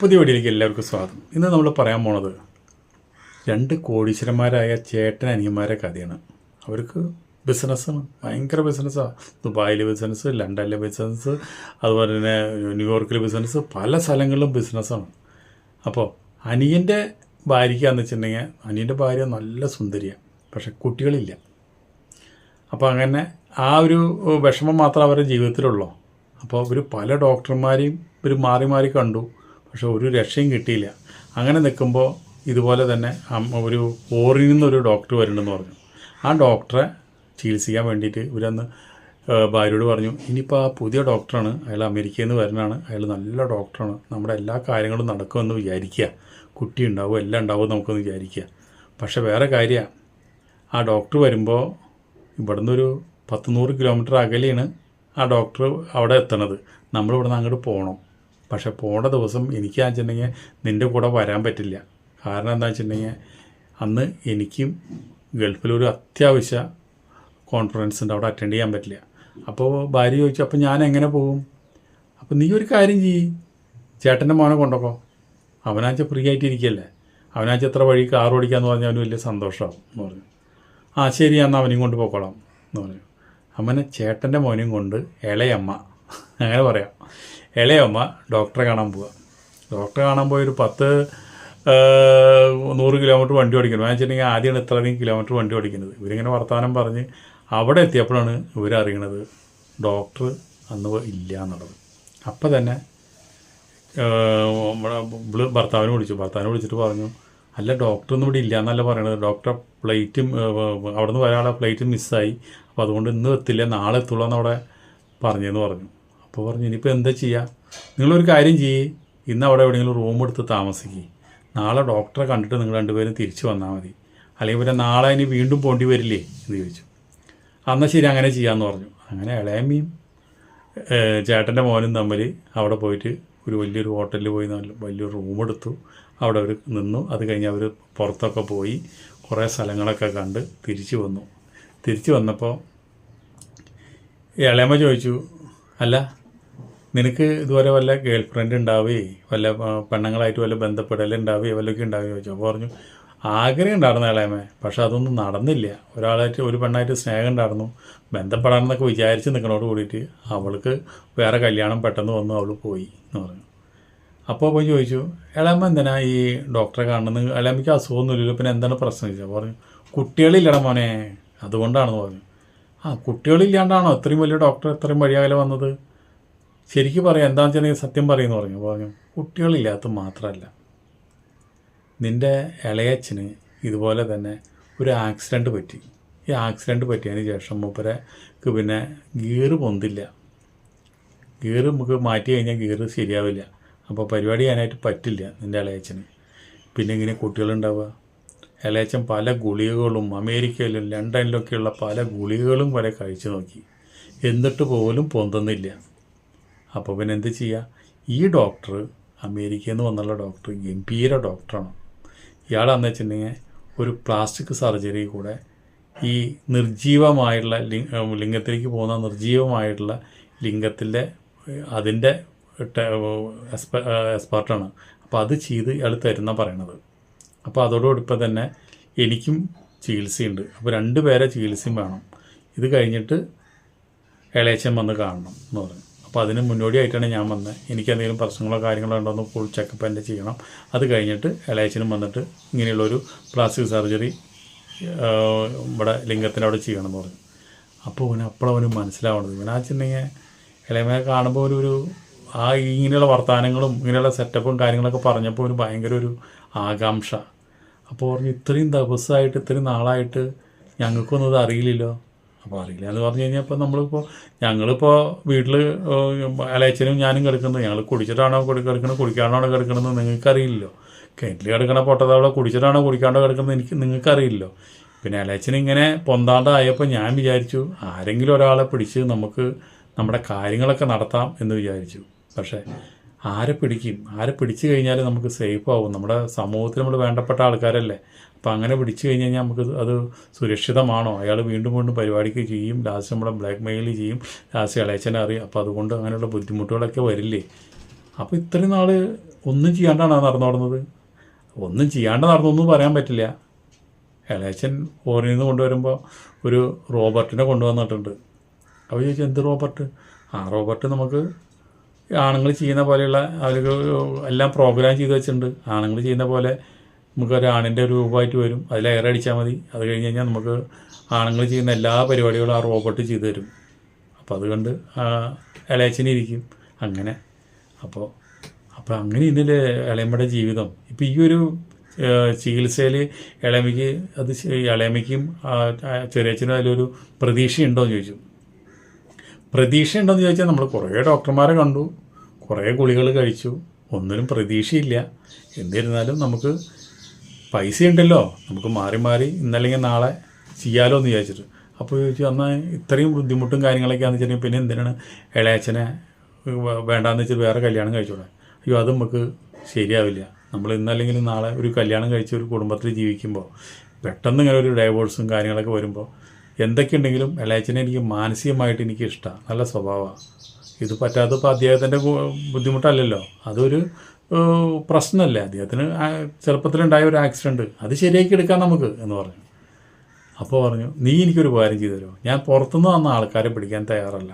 പുതിയ വീഡിയോയിലേക്ക് എല്ലാവർക്കും സ്വാഗതം. ഇന്ന് നമ്മൾ പറയാൻ പോണത് രണ്ട് കോടീശ്വരന്മാരായ ചേട്ടൻ അനിയന്മാരെ കഥയാണ്. അവർക്ക് ബിസിനസ്സാണ് ഭയങ്കര ബിസിനസ്സാണ് ദുബായിലെ ബിസിനസ് ലണ്ടനിലെ ബിസിനസ് അതുപോലെ തന്നെ ന്യൂയോർക്കിലെ ബിസിനസ് പല സ്ഥലങ്ങളിലും ബിസിനസ്സാണ് അപ്പോൾ അനിയന്റെ ഭാര്യയ്ക്കാന്ന് വെച്ചിട്ടുണ്ടെങ്കിൽ അനിയന്റെ ഭാര്യ നല്ല സുന്ദരിയാണ് പക്ഷെ കുട്ടികളില്ല. അപ്പോൾ അങ്ങനെ ആ ഒരു വിഷമം മാത്രം അവരുടെ ജീവിതത്തിലുള്ളൂ. അപ്പോൾ ഇവർ പല ഡോക്ടർമാരെയും ഇവർ മാറി മാറി കണ്ടു. പക്ഷെ ഒരു രക്ഷയും കിട്ടിയില്ല. അങ്ങനെ നിൽക്കുമ്പോൾ ഇതുപോലെ തന്നെ ഒരു ഓറിയിൽ നിന്നൊരു ഡോക്ടർ വരുന്നുണ്ടെന്ന് പറഞ്ഞു. ആ ഡോക്ടറെ ചികിത്സിക്കാൻ വേണ്ടിയിട്ട് ഇവരന്ന് ഭാര്യയോട് പറഞ്ഞു ഇനിയിപ്പോൾ ആ പുതിയ ഡോക്ടറാണ്. അയാൾ അമേരിക്കയിൽ നിന്ന് വരുന്നതാണ് അയാൾ നല്ല ഡോക്ടറാണ്. നമ്മുടെ എല്ലാ കാര്യങ്ങളും നടക്കുമെന്ന് വിചാരിക്കുക. കുട്ടി ഉണ്ടാവും എല്ലാം ഉണ്ടാവും നമുക്കൊന്ന് വിചാരിക്കുക. പക്ഷേ വേറെ കാര്യമാണ് ആ ഡോക്ടർ വരുമ്പോൾ ഇവിടെ ഒരു പത്ത് നൂറ് കിലോമീറ്റർ അകലെയാണ് ആ ഡോക്ടർ അവിടെ എത്തണത്. നമ്മൾ നിന്ന് അങ്ങോട്ട് പോകണം പക്ഷെ പോണ ദിവസം എനിക്ക് വെച്ചിട്ടുണ്ടെങ്കിൽ നിന്റെ കൂടെ വരാൻ പറ്റില്ല. കാരണം എന്താ വെച്ചിട്ടുണ്ടെങ്കിൽ അന്ന് എനിക്കും ഗൾഫിലൊരു അത്യാവശ്യ കോൺഫറൻസ് ഉണ്ട്. അവിടെ അറ്റൻഡ് ചെയ്യാൻ പറ്റില്ല. അപ്പോൾ ഭാര്യ ചോദിച്ചു അപ്പോൾ ഞാൻ എങ്ങനെ പോകും? അപ്പോൾ നീ ഒരു കാര്യം ചെയ്യ്. ചേട്ടന്റെ മോനെ കൊണ്ടോക്കോ അവനാച്ച ഫ്രീ ആയിട്ട് ഇരിക്കല്ലേ അവനാച്ച എത്ര വഴി കാർ ഓടിക്കാന്ന് പറഞ്ഞാൽ അവന് വലിയ സന്തോഷമാവും എന്ന് പറഞ്ഞു. ആ ശരി എന്നാൽ അവനെയും കൊണ്ട് പോക്കോളാം എന്ന് പറഞ്ഞു. അങ്ങനെ ചേട്ടന്റെ മോനെയും കൊണ്ട് ഇളയമ്മ അങ്ങനെ പറയാം. ഇളയമ്മ ഡോക്ടറെ കാണാൻ പോവുക ഡോക്ടറെ കാണാൻ പോയൊരു പത്ത് ആ, നൂറ് കിലോമീറ്റർ വണ്ടി ഓടിക്കണം എന്ന് വെച്ചിട്ടുണ്ടെങ്കിൽ ആദ്യമാണ് ഇത്രയധികം കിലോമീറ്റർ വണ്ടി ഓടിക്കുന്നത്. ഇവരിങ്ങനെ വർത്തമാനം പറഞ്ഞ് അവിടെ എത്തിയപ്പോഴാണ് ഇവരറിയണത് ഡോക്ടർ അന്ന് ഇല്ല എന്നുള്ളത്. അപ്പം തന്നെ ഭർത്താവിനെ വിളിച്ചു. ഭർത്താവിനെ വിളിച്ചിട്ട് പറഞ്ഞു അല്ല ഡോക്ടർ ഒന്നും ഇവിടെ ഇല്ല എന്നല്ല പറയണത്. ഡോക്ടറെ ഫ്ലൈറ്റും അവിടെ നിന്ന് വരാനുള്ള ഫ്ലൈറ്റ് മിസ്സായി. അപ്പോൾ അതുകൊണ്ട് ഇന്ന് എത്തില്ല നാളെ എത്തുള്ളൂ എന്നവിടെ പറഞ്ഞെന്ന് പറഞ്ഞു. അപ്പോൾ പറഞ്ഞു ഇനിയിപ്പോൾ എന്താ ചെയ്യുക നിങ്ങളൊരു കാര്യം ചെയ്യ്. ഇന്ന് അവിടെ എവിടെയെങ്കിലും റൂം എടുത്ത് താമസിക്കുക നാളെ ഡോക്ടറെ കണ്ടിട്ട് നിങ്ങൾ രണ്ടുപേരും തിരിച്ചു വന്നാൽ മതി. അല്ലെങ്കിൽ പിന്നെ നാളെ ഇനി വീണ്ടും പോണ്ടി വരില്ലേ എന്ന് ചോദിച്ചു. എന്നാൽ ശരി അങ്ങനെ ചെയ്യാമെന്ന് പറഞ്ഞു. അങ്ങനെ ഇളയമ്മയും ചേട്ടന്റെ മോനും തമ്മിൽ അവിടെ പോയിട്ട് ഒരു വലിയൊരു ഹോട്ടലിൽ പോയി നല്ല വലിയൊരു റൂം എടുത്തു. അവിടെ അവർ നിന്നു. അത് കഴിഞ്ഞ് അവർ പുറത്തൊക്കെ പോയി കുറേ സ്ഥലങ്ങളൊക്കെ കണ്ട് തിരിച്ചു വന്നു. തിരിച്ചു വന്നപ്പോൾ ഇളയമ്മ ചോദിച്ചു അല്ല നിനക്ക് ഇതുവരെ വല്ല ഗേൾ ഫ്രണ്ട് വല്ല പെണ്ണുങ്ങളായിട്ട് വല്ല ബന്ധപ്പെടലേ ഉണ്ടാവേ? വല്ലതൊക്കെ ഉണ്ടാവുകയോ ചോദിച്ചു അപ്പോൾ പറഞ്ഞു ആഗ്രഹം ഉണ്ടായിരുന്നു ഇളയമേ പക്ഷെ അതൊന്നും നടന്നില്ല. ഒരാളായിട്ട് ഒരു പെണ്ണായിട്ട് സ്നേഹം ഉണ്ടായിരുന്നു. ബന്ധപ്പെടാമെന്നൊക്കെ വിചാരിച്ച് നിൽക്കണോട് കൂടിയിട്ട് അവൾക്ക് വേറെ കല്യാണം പെട്ടെന്ന് വന്നു അവൾ പോയി എന്ന് പറഞ്ഞു. അപ്പോൾ പോയി ചോദിച്ചു ഇളയമ്മ എന്തിനാ ഈ ഡോക്ടറെ കാണുന്നത്? ഇളയമ്മയ്ക്ക് അസുഖമൊന്നുമില്ലല്ലോ പിന്നെ എന്താണ് പ്രശ്നം? ചോദിച്ചാൽ പറഞ്ഞു കുട്ടികളില്ലട മോനെ അതുകൊണ്ടാണെന്ന് പറഞ്ഞു. ആ കുട്ടികളില്ലാണ്ടാണോ? ഇത്രയും വലിയ ഡോക്ടർ ഇത്രയും വഴിയാകലെ വന്നത്? ശരിക്കും പറയാം എന്താണെന്ന് വെച്ചാൽ സത്യം പറയുമെന്ന് പറഞ്ഞു. പറഞ്ഞു കുട്ടികളില്ലാത്ത മാത്രമല്ല നിന്റെ ഇളയച്ചന് ഇതുപോലെ തന്നെ ഒരു ആക്സിഡന്റ് പറ്റി. ഈ ആക്സിഡന്റ് പറ്റിയതിന് ശേഷം മൂപ്പരക്ക് പിന്നെ ഗിയർ പൊന്തില്ല. ഗിയർ നമുക്ക് മാറ്റി കഴിഞ്ഞാൽ ഗിയർ ശരിയാവില്ല. അപ്പോൾ പരിപാടി ചെയ്യാനായിട്ട് പറ്റില്ല നിന്റെ ഇളയച്ചന് പിന്നെ ഇങ്ങനെ കുട്ടികളുണ്ടാവുക? ഇളയച്ചൻ പല ഗുളികകളും അമേരിക്കയിലും ലണ്ടനിലൊക്കെയുള്ള പല ഗുളികകളും വരെ കഴിച്ചു നോക്കി. എന്നിട്ട് പോലും പൊന്തുന്നില്ല. അപ്പോൾ പിന്നെ എന്ത് ചെയ്യുക ഈ ഡോക്ടർ അമേരിക്കയിൽ നിന്ന് വന്നുള്ള ഡോക്ടർ ഗംഭീര ഡോക്ടറാണ്. ഇയാളെന്ന് വെച്ചിട്ടുണ്ടെങ്കിൽ ഒരു പ്ലാസ്റ്റിക് സർജറി കൂടെ ഈ നിർജീവമായിട്ടുള്ള ലിംഗ ലിംഗത്തിലേക്ക് പോകുന്ന നിർജീവമായിട്ടുള്ള ലിംഗത്തിന്റെ അതിന്റെ എക്സ്പെർട്ടാണ് അപ്പോൾ അത് ചെയ്ത് ഇയാൾ തരുന്ന പറയണത്. അപ്പോൾ അതോടൊപ്പം തന്നെ എനിക്കും ചികിത്സയുണ്ട്. അപ്പോൾ രണ്ട് പേരെ ചികിത്സയും വേണം. ഇത് കഴിഞ്ഞിട്ട് ഇളയച്ചൻ വന്ന് കാണണം എന്ന് പറഞ്ഞു. അപ്പോൾ അതിന് മുന്നോടിയായിട്ടാണ് ഞാൻ വന്നത് എനിക്ക് എന്തെങ്കിലും പ്രശ്നങ്ങളോ കാര്യങ്ങളോ ഉണ്ടോ എന്ന് ഫുൾ ചെക്കപ്പ് എന്റെ ചെയ്യണം. അത് കഴിഞ്ഞിട്ട് ഇളയച്ചനും വന്നിട്ട് ഇങ്ങനെയുള്ളൊരു പ്ലാസ്റ്റിക് സർജറി ഇവിടെ ലിംഗത്തിന്റെ അവിടെ ചെയ്യണം എന്ന് പറഞ്ഞു അപ്പോൾ അവന് അപ്പോഴവന് മനസ്സിലാവണത്. ഇവനാച്ചിട്ടുണ്ടെങ്കിൽ ഇളയമയെ കാണുമ്പോൾ ഒരു ഒരു ആ ഇങ്ങനെയുള്ള വർത്തമാനങ്ങളും ഇങ്ങനെയുള്ള സെറ്റപ്പും കാര്യങ്ങളൊക്കെ പറഞ്ഞപ്പോൾ ഒരു ഭയങ്കര ഒരു ആകാംക്ഷ. അപ്പോൾ പറഞ്ഞു ഇത്രയും ദിവസമായിട്ട് ഇത്രയും നാളായിട്ട് ഞങ്ങൾക്കൊന്നും അത് അറിയില്ലല്ലോ. അപ്പോൾ അറിയില്ല. എന്ന് പറഞ്ഞു കഴിഞ്ഞാൽ ഇപ്പോൾ നമ്മളിപ്പോൾ ഞങ്ങളിപ്പോൾ വീട്ടിൽ അലയച്ചനും ഞാനും കിടക്കുന്നത് ഞങ്ങൾ കുടിച്ചിട്ടാണോ കുടി കിടക്കുന്നത് കുടിക്കാണ്ടാണോ കിടക്കുന്നത് നിങ്ങൾക്കറിയില്ലല്ലോ. കിണറ്റിൽ കിടക്കണ പൊട്ടതവളെ കുടിച്ചിട്ടാണോ കുടിക്കാണ്ടോ കിടക്കുന്നത് എനിക്ക് നിങ്ങൾക്കറിയില്ലല്ലോ. പിന്നെ അലയച്ചൻ ഇങ്ങനെ പൊന്താണ്ടായപ്പോൾ ഞാൻ വിചാരിച്ചു ആരെങ്കിലും ഒരാളെ പിടിച്ച് നമുക്ക് നമ്മുടെ കാര്യങ്ങളൊക്കെ നടത്താം എന്ന് വിചാരിച്ചു. പക്ഷേ ആരെ പിടിക്കും? ആരെ പിടിച്ചു കഴിഞ്ഞാൽ നമുക്ക് സേഫ് ആവും. നമ്മുടെ സമൂഹത്തിൽ നമ്മൾ വേണ്ടപ്പെട്ട ആൾക്കാരല്ലേ. അപ്പം അങ്ങനെ പിടിച്ചു കഴിഞ്ഞ് കഴിഞ്ഞാൽ നമുക്ക് അത് സുരക്ഷിതമാണോ? അയാൾ വീണ്ടും വീണ്ടും പരിപാടിക്ക് ചെയ്യും. ലാസ്റ്റ് നമ്മളെ ബ്ലാക്ക് മെയിൽ ചെയ്യും. ലാസ്റ്റ് ഇളയച്ചനെ അറിയും. അപ്പോൾ അതുകൊണ്ട് അങ്ങനെയുള്ള ബുദ്ധിമുട്ടുകളൊക്കെ വരില്ലേ. അപ്പോൾ ഇത്രയും നാൾ ഒന്നും ചെയ്യാണ്ടാണ് നടന്നു നടന്നോടുന്നത് ഒന്നും ചെയ്യാണ്ട് നടന്നൊന്നും പറയാൻ പറ്റില്ല. ഇളയച്ചൻ ഫോറിൽ നിന്ന് കൊണ്ടുവരുമ്പോൾ ഒരു റോബർട്ടിനെ കൊണ്ടുവന്നിട്ടുണ്ട്. അപ്പോൾ ചോദിച്ചാൽ എന്ത് റോബർട്ട്? ആ റോബർട്ട് നമുക്ക് ആണുങ്ങൾ ചെയ്യുന്ന പോലെയുള്ള അവർക്ക് എല്ലാം പ്രോഗ്രാം ചെയ്ത് വെച്ചിട്ടുണ്ട്. ആണുങ്ങൾ ചെയ്യുന്ന പോലെ നമുക്ക് ഒരു ആണിന്റെ രൂപമായിട്ട് വരും. അതിൽ എയർ അടിച്ചാൽ മതി. അത് കഴിഞ്ഞ് കഴിഞ്ഞാൽ നമുക്ക് ആണുങ്ങൾ ചെയ്യുന്ന എല്ലാ പരിപാടികളും ആ റോബോട്ട് ചെയ്തു തരും. അപ്പോൾ അതുകൊണ്ട് ഇളയച്ചനിരിക്കും അങ്ങനെ. അപ്പോൾ അപ്പോൾ അങ്ങനെ ഇന്നലെ ഇളയമ്മയുടെ ജീവിതം. ഇപ്പോൾ ഈ ഒരു ചികിത്സയിൽ ഇളമയ്ക്ക് അത് ഇളയമ്മയ്ക്കും ചെറിയച്ഛനും അതിലൊരു പ്രതീക്ഷയുണ്ടോ എന്ന് ചോദിച്ചു. പ്രതീക്ഷ ഉണ്ടോയെന്ന് ചോദിച്ചാൽ നമ്മൾ കുറേ ഡോക്ടർമാരെ കണ്ടു കുറേ ഗുളികൾ കഴിച്ചു. ഒന്നിനും പ്രതീക്ഷയില്ല. എന്നിരുന്നാലും നമുക്ക് പൈസ ഉണ്ടല്ലോ നമുക്ക് മാറി മാറി ഇന്നല്ലെങ്കിൽ നാളെ ചെയ്യാലോ എന്ന് വിചാരിച്ചിട്ട്. അപ്പോൾ ചോദിച്ചു എന്നാൽ ഇത്രയും ബുദ്ധിമുട്ടും കാര്യങ്ങളൊക്കെയാണെന്ന് വെച്ചിട്ടുണ്ടെങ്കിൽ പിന്നെ എന്തിനാണ് ഇളയച്ചനെ വേണ്ടാന്ന് വെച്ചിട്ട് വേറെ കല്യാണം കഴിച്ചോളാം അയ്യോ അത് നമുക്ക് ശരിയാവില്ല. നമ്മൾ ഇന്നല്ലെങ്കിൽ നാളെ ഒരു കല്യാണം കഴിച്ച ഒരു കുടുംബത്തിൽ ജീവിക്കുമ്പോൾ പെട്ടെന്ന് ഇങ്ങനെ ഒരു ഡൈവോഴ്സും കാര്യങ്ങളൊക്കെ വരുമ്പോൾ എന്തൊക്കെയുണ്ടെങ്കിലും ഇളയച്ചനെ എനിക്ക് മാനസികമായിട്ട് എനിക്ക് ഇഷ്ടമാണ് നല്ല സ്വഭാവമാണ് ഇത് പറ്റാത്തപ്പോൾ അദ്ദേഹത്തിന്റെ ബുദ്ധിമുട്ടല്ലല്ലോ. അതൊരു പ്രശ്നമല്ല? അദ്ദേഹത്തിന് ചെറുപ്പത്തിലുണ്ടായ ഒരു ആക്സിഡന്റ് അത് ശരിയാക്കി എടുക്കാം നമുക്ക് എന്ന് പറഞ്ഞു. അപ്പോൾ പറഞ്ഞു നീ എനിക്കൊരു ഉപകാരം ചെയ്തു തരുമോ? ഞാൻ പുറത്തുനിന്ന് വന്ന ആൾക്കാരെ പിടിക്കാൻ തയ്യാറല്ല.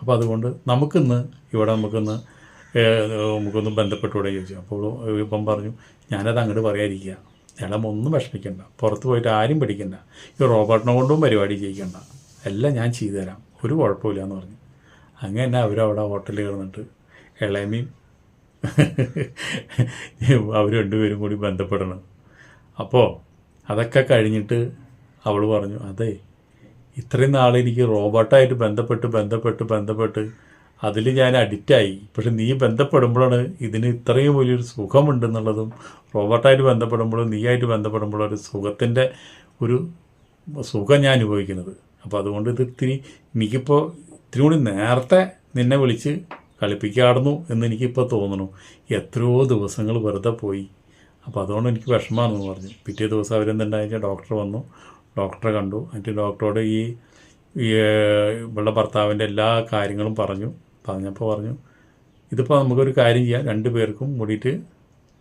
അപ്പോൾ അതുകൊണ്ട് നമുക്കിന്ന് ഇവിടെ നമുക്കിന്ന് നമുക്കൊന്ന് ബന്ധപ്പെട്ടുകൂടെ ചോദിച്ചു. അപ്പോൾ ഇപ്പം പറഞ്ഞു ഞാനത് അങ്ങോട്ട് പറയാതിരിക്കുക. ഇളം ഒന്നും വിഷമിക്കണ്ട. പുറത്ത് പോയിട്ട് ആരും പിടിക്കണ്ട. ഈ റോബോട്ടിനെ കൊണ്ടും പരിപാടി ചെയ്യിക്കണ്ട. എല്ലാം ഞാൻ ചെയ്തു തരാം. ഒരു കുഴപ്പമില്ല എന്ന് പറഞ്ഞു അങ്ങനെ അവരവിടെ ഹോട്ടലിൽ കിടന്നിട്ട് ഇളയമയും അവർ രണ്ടുപേരും കൂടി ബന്ധപ്പെടണം. അപ്പോൾ അതൊക്കെ കഴിഞ്ഞിട്ട് അവൾ പറഞ്ഞു അതെ ഇത്രയും നാൾ എനിക്ക് റോബോട്ടായിട്ട് ബന്ധപ്പെട്ട് ബന്ധപ്പെട്ട് ബന്ധപ്പെട്ട് അതിൽ ഞാൻ അഡിക്റ്റായി പക്ഷെ നീ ബന്ധപ്പെടുമ്പോഴാണ് ഇതിന് ഇത്രയും വലിയൊരു സുഖമുണ്ടെന്നുള്ളതും റോബോട്ടായിട്ട് ബന്ധപ്പെടുമ്പോഴും നീയായിട്ട് ബന്ധപ്പെടുമ്പോഴും ഒരു സുഖത്തിന്റെ ഒരു സുഖം ഞാൻ അനുഭവിക്കുന്നത്. അപ്പോൾ അതുകൊണ്ട് ഇത് ഇത്തിരി എനിക്കിപ്പോൾ ഇത്തിരി കൂടി നേരത്തെ നിന്നെ വിളിച്ച് കളിപ്പിക്കാടുന്നു എന്ന് എനിക്കിപ്പോൾ തോന്നുന്നു. എത്രയോ ദിവസങ്ങൾ വെറുതെ പോയി. അപ്പോൾ അതുകൊണ്ട് എനിക്ക് വിഷമമാണെന്ന് പറഞ്ഞു. പിറ്റേ ദിവസം അവരെന്തുണ്ടായി ഡോക്ടർ വന്നു. ഡോക്ടറെ കണ്ടു. എന്നിട്ട് ഡോക്ടറോട് ഈ ഇവളുടെ ഭർത്താവിന്റെ എല്ലാ കാര്യങ്ങളും പറഞ്ഞു. പറഞ്ഞപ്പോൾ പറഞ്ഞു. ഇതിപ്പോൾ നമുക്കൊരു കാര്യം ചെയ്യാം. രണ്ട് പേർക്കും കൂടിയിട്ട്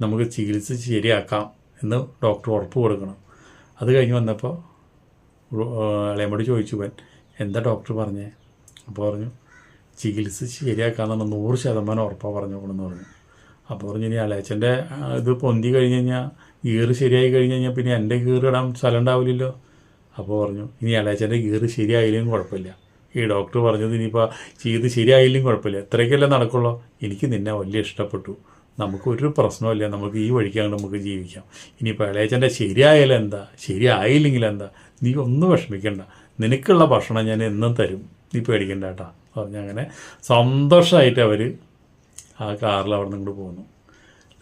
നമുക്ക് ചികിത്സിച്ച് ശരിയാക്കാം എന്ന് ഡോക്ടർ ഉറപ്പ് കൊടുക്കണം. അത് കഴിഞ്ഞ് വന്നപ്പോൾ ഇളയമോട് ചോദിച്ചു പോൻ എന്താ ഡോക്ടർ പറഞ്ഞേ? അപ്പോൾ പറഞ്ഞു ചികിത്സിച്ച് ശരിയാക്കാമെന്നാണ് നൂറ് ശതമാനം ഉറപ്പാണ് പറഞ്ഞോളെന്ന് പറഞ്ഞു. അപ്പോൾ പറഞ്ഞു ഇനി അലേച്ചന്റെ ഇത് പൊന്തി കഴിഞ്ഞ് കഴിഞ്ഞാൽ ഗീറ് ശരിയായി കഴിഞ്ഞ് കഴിഞ്ഞാൽ പിന്നെ എന്റെ ഗീറ് ഇടാൻ സ്ഥലം ഉണ്ടാവില്ലല്ലോ. അപ്പോൾ പറഞ്ഞു ഇനി അലേച്ചന്റെ ഗീറ് ശരിയായില്ലെങ്കിൽ കുഴപ്പമില്ല. ഈ ഡോക്ടർ പറഞ്ഞത് ഇനിയിപ്പോൾ ചെയ്ത് ശരിയായില്ലെങ്കിൽ കുഴപ്പമില്ല. ഇത്രയ്ക്കല്ലേ നടക്കുള്ളൂ. എനിക്ക് നിന്നെ വലിയ ഇഷ്ടപ്പെട്ടു. നമുക്ക് ഒരു പ്രശ്നമില്ല നമുക്ക് ഈ വഴിക്കാണ്ട് നമുക്ക് ജീവിക്കാം. ഇനിയിപ്പോൾ ഇളയച്ചന്റെ ശരിയായാലും എന്താ? ശരിയായില്ലെങ്കിൽ എന്താ? നീ ഒന്നും വിഷമിക്കണ്ട. നിനക്കുള്ള ഭക്ഷണം ഞാൻ എന്നും തരും. നീ പേടിക്കണ്ട കേട്ടാ. പറഞ്ഞങ്ങനെ സന്തോഷമായിട്ട് അവർ ആ കാറിൽ അവിടെ നിന്ന് ഇങ്ങോട്ട് പോകുന്നു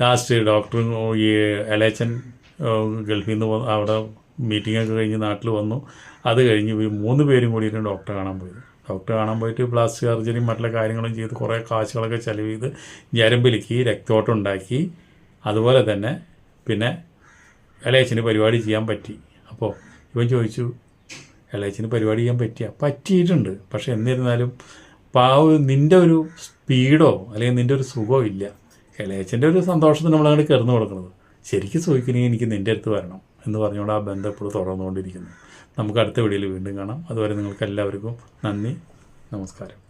ലാസ്റ്റ് ഡോക്ടർ ഈ ഇളയച്ചൻ ഗൾഫിൽ നിന്ന് അവിടെ മീറ്റിംഗ് ഒക്കെ കഴിഞ്ഞ് നാട്ടിൽ വന്നു. അത് കഴിഞ്ഞ് ഇവർ മൂന്ന് പേരും കൂടിയിട്ട് ഡോക്ടറെ കാണാൻ പോയത് ഡോക്ടറെ കാണാൻ പോയിട്ട് പ്ലാസ്റ്റിക് സർജറിയും മറ്റുള്ള കാര്യങ്ങളും ചെയ്ത് കുറേ കാശുകളൊക്കെ ചെലവ് ചെയ്ത് ഞരമ്പിലേക്ക് രക്തോട്ടം ഉണ്ടാക്കി. അതുപോലെ തന്നെ പിന്നെ എലയച്ചിന് പരിപാടി ചെയ്യാൻ പറ്റി. അപ്പോൾ ഇവൻ ചോദിച്ചു എലയച്ചിന് പരിപാടി ചെയ്യാൻ പറ്റിയ? പറ്റിയിട്ടുണ്ട്. പക്ഷേ എന്നിരുന്നാലും ആ ഒരു നിന്റെ ഒരു സ്പീഡോ അല്ലെങ്കിൽ നിന്റെ ഒരു സുഖമോ ഇല്ല. ഇളയച്ചന്റെ ഒരു സന്തോഷത്തിന് നമ്മളങ്ങോട്ട് കിടന്നു കൊടുക്കുന്നത് ശരിക്കും സുഖിക്കണമെങ്കിൽ എനിക്ക് നിന്റെ അടുത്ത് വരണം എന്ന് പറഞ്ഞുകൊണ്ട് ആ ബന്ധം എപ്പോഴും തുടർന്നുകൊണ്ടിരിക്കുന്നു. നമുക്ക് അടുത്ത വീഡിയോയിൽ വീണ്ടും കാണാം. അതുവരെ നിങ്ങൾക്ക് എല്ലാവർക്കും നന്ദി. നമസ്കാരം.